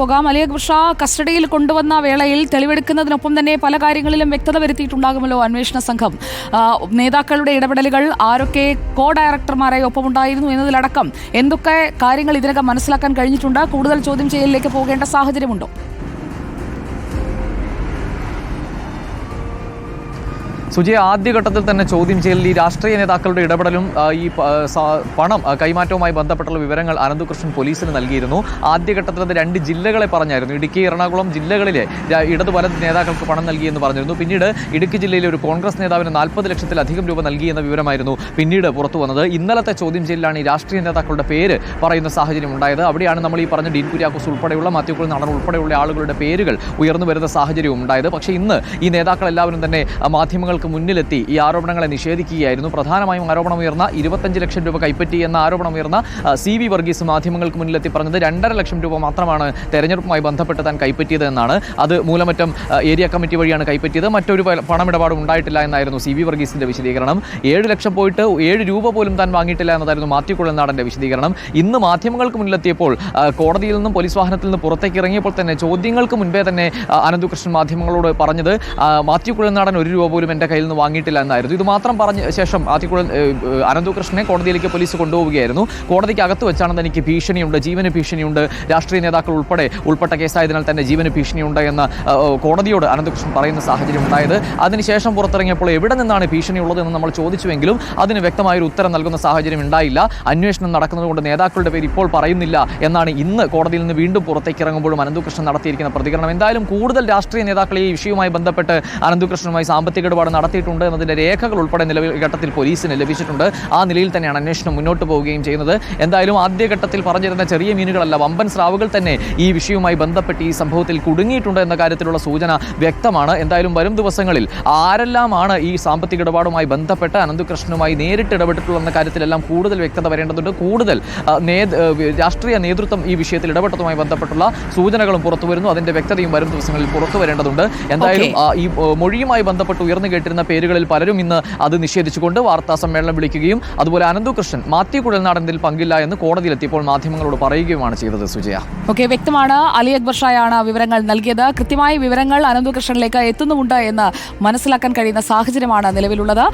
പോകാം. അലിയ ഷാ കസ്റ്റഡിയിൽ കൊണ്ടുവന്ന വേളയിൽ തെളിവെടുക്കുന്നതിനൊപ്പം തന്നെ പല കാര്യങ്ങളിലും വ്യക്തത വരുത്തിയിട്ടുണ്ടാകുമല്ലോ അന്വേഷണ സംഘം. നേതാക്കളുടെ ഇടപെടലുകൾ ആരൊക്കെ കോ ഡയറക്ടർമാരായി ഒപ്പമുണ്ടായിരുന്നു എന്നതിലടക്കം എന്തൊക്കെ കാര്യങ്ങൾ ഇതിനകം മനസ്സിലാക്കാൻ കഴിഞ്ഞിട്ടുണ്ട്? കൂടുതൽ ചോദ്യം ചെയ്യലിലേക്ക് പോകേണ്ട സാഹചര്യമുണ്ടോ? സുജയ ആദ്യഘട്ടത്തിൽ തന്നെ ചോദ്യം ചെയ്യലിൽ ഈ രാഷ്ട്രീയ നേതാക്കളുടെ ഇടപെടലും ഈ പണം കൈമാറ്റവുമായി ബന്ധപ്പെട്ടുള്ള വിവരങ്ങൾ അനന്തകൃഷ്ണൻ പോലീസിന് നൽകിയിരുന്നു. ആദ്യഘട്ടത്തിൽ അത് രണ്ട് ജില്ലകളെ പറഞ്ഞായിരുന്നു. ഇടുക്കി എറണാകുളം ജില്ലകളിലെ ഇടതു നേതാക്കൾക്ക് പണം നൽകിയെന്ന് പറഞ്ഞിരുന്നു. പിന്നീട് ഇടുക്കി ജില്ലയിലെ ഒരു കോൺഗ്രസ് നേതാവിന് നാൽപ്പത് ലക്ഷത്തിലധികം രൂപ നൽകിയെന്ന വിവരമായിരുന്നു പിന്നീട് പുറത്തു വന്നത്. ഇന്നലത്തെ ചോദ്യം ചെയ്യലിലാണ് ഈ രാഷ്ട്രീയ നേതാക്കളുടെ പേര് പറയുന്ന സാഹചര്യം ഉണ്ടായത്. അവിടെയാണ് നമ്മൾ ഈ പറഞ്ഞ ഡീൻ കുര്യാക്കോസ് ഉൾപ്പെടെയുള്ള മാത്യുക്കുൾ നടൻ ഉൾപ്പെടെയുള്ള ആളുകളുടെ പേരുകൾ ഉയർന്നു വരുന്ന സാഹചര്യവും ഉണ്ടായത്. പക്ഷേ ഇന്ന് ഈ നേതാക്കളെല്ലാവരും തന്നെ ആ, മാധ്യമങ്ങൾക്ക് മുന്നിലെത്തി ഈ ആരോപണങ്ങളെ നിഷേധിക്കുകയായിരുന്നു. പ്രധാനമായും ആരോപണമുയർന്ന ഇരുപത്തഞ്ച് ലക്ഷം രൂപ കൈപ്പറ്റി എന്ന ആരോപണമുയർന്ന സി വി വർഗീസ് മാധ്യമങ്ങൾക്ക് മുന്നിലെത്തി പറഞ്ഞത് രണ്ടര ലക്ഷം രൂപ മാത്രമാണ് തെരഞ്ഞെടുപ്പുമായി ബന്ധപ്പെട്ട് താൻ കൈപ്പറ്റിയത് എന്നാണ്. അത് മൂലമറ്റം ഏരിയ കമ്മിറ്റി വഴിയാണ് കൈപ്പറ്റിയത്. മറ്റൊരു പണമിടപാടും ഉണ്ടായിട്ടില്ല എന്നായിരുന്നു സി വി വർഗീസിന്റെ വിശദീകരണം. ഏഴ് ലക്ഷം പോയിട്ട് ഏഴ് രൂപ പോലും താൻ വാങ്ങിയിട്ടില്ല എന്നതായിരുന്നു മാത്യു കുഴൽനാടന്റെ വിശദീകരണം. ഇന്ന് മാധ്യമങ്ങൾക്ക് മുന്നിലെത്തിയപ്പോൾ കോടതിയിൽ നിന്നും പോലീസ് വാഹനത്തിൽ നിന്ന് പുറത്തേക്ക് ഇറങ്ങിയപ്പോൾ തന്നെ ചോദ്യങ്ങൾക്ക് മുൻപേ തന്നെ അനന്തുകൃഷ്ണൻ മാധ്യമങ്ങളോട് പറഞ്ഞത് മാത്യു കുഴൽനാടൻ ഒരു രൂപ പോലും എന്റെ കയ്യിൽ നിന്ന് വാങ്ങിയിട്ടില്ല എന്നായിരുന്നു. ഇത് മാത്രം പറഞ്ഞ ശേഷം ഏ, അനന്തുകൃഷ്ണനെ കോടതിയിലേക്ക് പോലീസ് കൊണ്ടുപോവുകയായിരുന്നു. കോടതിക്ക് അകത്ത് വെച്ചാണ് തനിക്ക് ഭീഷണിയുണ്ട് ജീവന് ഭീഷണിയുണ്ട്. രാഷ്ട്രീയ നേതാക്കൾ ഉൾപ്പെടെ ഉൾപ്പെട്ട കേസായതിനാൽ തന്നെ ജീവന് ഭീഷണിയുണ്ട് എന്ന് കോടതിയോട് അനന്തകൃഷ്ണൻ പറയുന്ന സാഹചര്യം ഉണ്ടായത്. അതിനുശേഷം പുറത്തിറങ്ങിയപ്പോൾ എവിടെ നിന്നാണ് ഭീഷണി ഉള്ളതെന്ന് നമ്മൾ ചോദിച്ചുവെങ്കിലും അതിന് വ്യക്തമായൊരു ഉത്തരം നൽകുന്ന സാഹചര്യം ഉണ്ടായില്ല. അന്വേഷണം നടക്കുന്നതുകൊണ്ട് നേതാക്കളുടെ പേര് ഇപ്പോൾ പറയുന്നില്ല എന്നാണ് ഇന്ന് കോടതിയിൽ നിന്ന് വീണ്ടും പുറത്തേക്ക് ഇറങ്ങുമ്പോഴും അനന്തകൃഷ്ണൻ നടത്തിയിരിക്കുന്ന പ്രതികരണം. എന്തായാലും കൂടുതൽ രാഷ്ട്രീയ നേതാക്കളെ ഈ വിഷയവുമായി ബന്ധപ്പെട്ട് അനന്തകൃഷ്ണനുമായി സാമ്പത്തിക ഇടപാട് നടത്തിയിട്ടുണ്ട് എന്നതിന്റെ രേഖകൾ ഉൾപ്പെടെ നിലവിൽ ഘട്ടത്തിൽ പോലീസിന് ലഭിച്ചിട്ടുണ്ട്. ആ നിലയിൽ തന്നെയാണ് അന്വേഷണം മുന്നോട്ട് പോവുകയും ചെയ്യുന്നത്. എന്തായാലും ആദ്യഘട്ടത്തിൽ പറഞ്ഞിരുന്ന ചെറിയ മീനുകളല്ല വമ്പൻ സ്രാവുകൾ തന്നെ ഈ വിഷയവുമായി ബന്ധപ്പെട്ട് ഈ സംഭവത്തിൽ കുടുങ്ങിയിട്ടുണ്ട് എന്ന കാര്യത്തിലുള്ള സൂചന വ്യക്തമാണ്. എന്തായാലും വരും ദിവസങ്ങളിൽ ആരെല്ലാമാണ് ഈ സാമ്പത്തിക ഇടപാടുമായി ബന്ധപ്പെട്ട് അനന്തകൃഷ്ണനുമായി നേരിട്ട് ഇടപെട്ടിട്ടുള്ള കാര്യത്തിലെല്ലാം കൂടുതൽ വ്യക്തത വരേണ്ടതുണ്ട്. കൂടുതൽ രാഷ്ട്രീയ നേതൃത്വം ഈ വിഷയത്തിൽ ഇടപെട്ടതുമായി ബന്ധപ്പെട്ടുള്ള സൂചനകളും പുറത്തു വരുന്നു. അതിന്റെ വ്യക്തതയും വരും ദിവസങ്ങളിൽ പുറത്തു വരേണ്ടതുണ്ട്. എന്തായാലും ഈ മൊഴിയുമായി ബന്ധപ്പെട്ട് ഉയർന്നു കേട്ടിരുന്ന പേരുകളിൽ പലരും ഇന്ന് അത് നിഷേധിച്ചുകൊണ്ട് വാർത്താ സമ്മേളനം വിളിക്കുകയും അതുപോലെ അനന്തു കൃഷ്ണൻ മാത്യു കുഴൽനാടനിൽ പങ്കില്ല എന്ന് കോടതിയിലെത്തിയപ്പോൾ മാധ്യമങ്ങളോട് പറയുകയുമാണ് ചെയ്തത് സുജയ. ഓക്കെ വ്യക്തമാണ്. അലി അക്ബർ ഷായാണ് വിവരങ്ങൾ നൽകിയത്. കൃത്യമായ വിവരങ്ങൾ അനന്തു കൃഷ്ണനിലേക്ക് എത്തുന്നുമുണ്ട് എന്ന് മനസ്സിലാക്കാൻ കഴിയുന്ന സാഹചര്യമാണ് നിലവിലുള്ളത്.